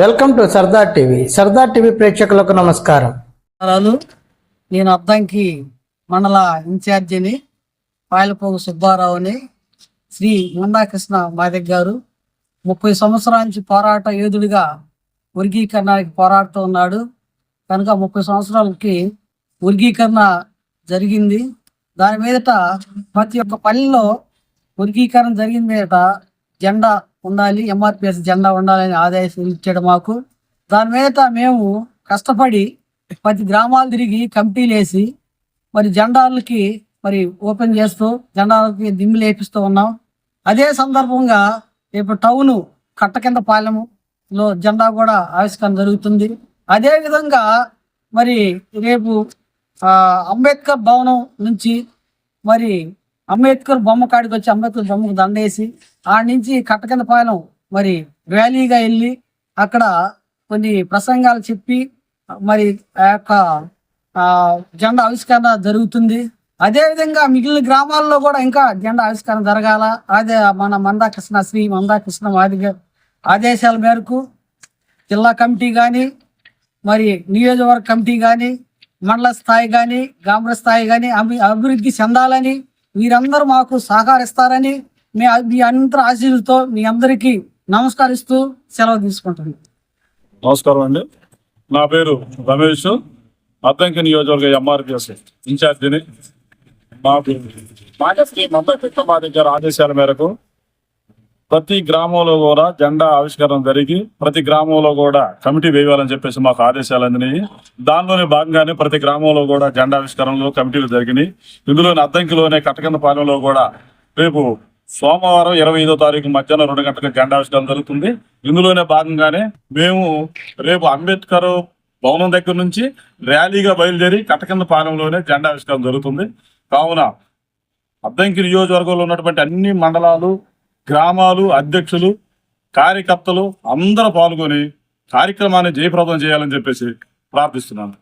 Welcome to Sardar TV. Sardar TV ప్రేక్షకులకు నమస్కారం. నమస్కారాలు. నేను అద్దంకి మండల ఇన్ఛార్జిని పాయలపోగు సుబ్బారావుని శ్రీ ముండాకృష్ణ మాదిక్ గారు. ముప్పై సంవత్సరాల నుంచి పోరాట యోధుడిగా వర్గీకరణకి పోరాడుతూ ఉన్నాడు. కనుక ముప్పై సంవత్సరాలకి వర్గీకరణ జరిగింది. దాని మీదట ప్రతి ఒక్క పల్లెలో వర్గీకరణ జరిగిన మీదట జెండా ఉండాలి ఎంఆర్పిఎస్ జెండా ఉండాలని ఆదేశం ఇచ్చాడు మాకు. దాని మీద మేము కష్టపడి ప్రతి గ్రామాలు తిరిగి కమిటీలు వేసి మరి జెండాలకి మరి ఓపెన్ చేస్తూ జెండాలకి దిమ్మి లేపిస్తూ ఉన్నాం. అదే సందర్భంగా ఇప్పుడు టౌన్ కట్ట కింద పాలెములో జెండా కూడా ఆవిష్కరణ జరుగుతుంది. అదే విధంగా మరి రేపు అంబేద్కర్ భవనం నుంచి మరి అంబేద్కర్ బొమ్మ కాడికి వచ్చి అంబేద్కర్ బొమ్మకు దండేసి ఆడ నుంచి కట్ట పాలెం మరి వ్యాలీగా వెళ్ళి అక్కడ కొన్ని ప్రసంగాలు చెప్పి మరి ఆ యొక్క జెండా ఆవిష్కరణ జరుగుతుంది. అదేవిధంగా మిగిలిన గ్రామాల్లో కూడా ఇంకా జెండా ఆవిష్కరణ జరగాల. అదే మన మందాకృష్ణ శ్రీ మందాకృష్ణ వాదిగ ఆదేశాల మేరకు జిల్లా కమిటీ కానీ మరి నియోజకవర్గ కమిటీ కానీ మండల స్థాయి కానీ గ్రామ స్థాయి కానీ అభి అభివృద్ధి చెందాలని మీరందరూ మాకు సహకరిస్తారని మీ మీ అందరి ఆశీస్సులతో మీ అందరికీ నమస్కరిస్తూ సెలవు తీసుకుంటాను నమస్కారం అండి. నా పేరు రమేష్. అద్దంకి నియోజకవర్గ ఎంఆర్పిఎస్ ఇన్ఛార్జిని. మాకు మా దగ్గర ఆదేశాల మేరకు ప్రతి గ్రామంలో కూడా జెండా ఆవిష్కరణ జరిగి ప్రతి గ్రామంలో కూడా కమిటీ వేయాలని చెప్పేసి మాకు ఆదేశాలు అందినాయి. దానిలోనే భాగంగానే ప్రతి గ్రామంలో కూడా జెండా ఆవిష్కరణలో కమిటీలు జరిగినాయి. ఇందులోనే అద్దంకిలోనే కటకంద పాలెంలో కూడా రేపు సోమవారం ఇరవై ఐదో తారీఖు మధ్యాహ్నం రెండు గంటలకు జెండా ఆవిష్కరణ జరుగుతుంది. ఇందులోనే భాగంగానే మేము రేపు అంబేద్కర్ భవనం దగ్గర నుంచి ర్యాలీగా బయలుదేరి కటకంద పాలెంలోనే జెండా ఆవిష్కరణ జరుగుతుంది. కావున అద్దంకి నియోజకవర్గంలో ఉన్నటువంటి అన్ని మండలాలు గ్రామాలు అధ్యక్షులు కార్యకర్తలు అందరూ పాల్గొని కార్యక్రమాన్ని జయప్రదం చేయాలని చెప్పేసి ప్రార్థిస్తున్నాను.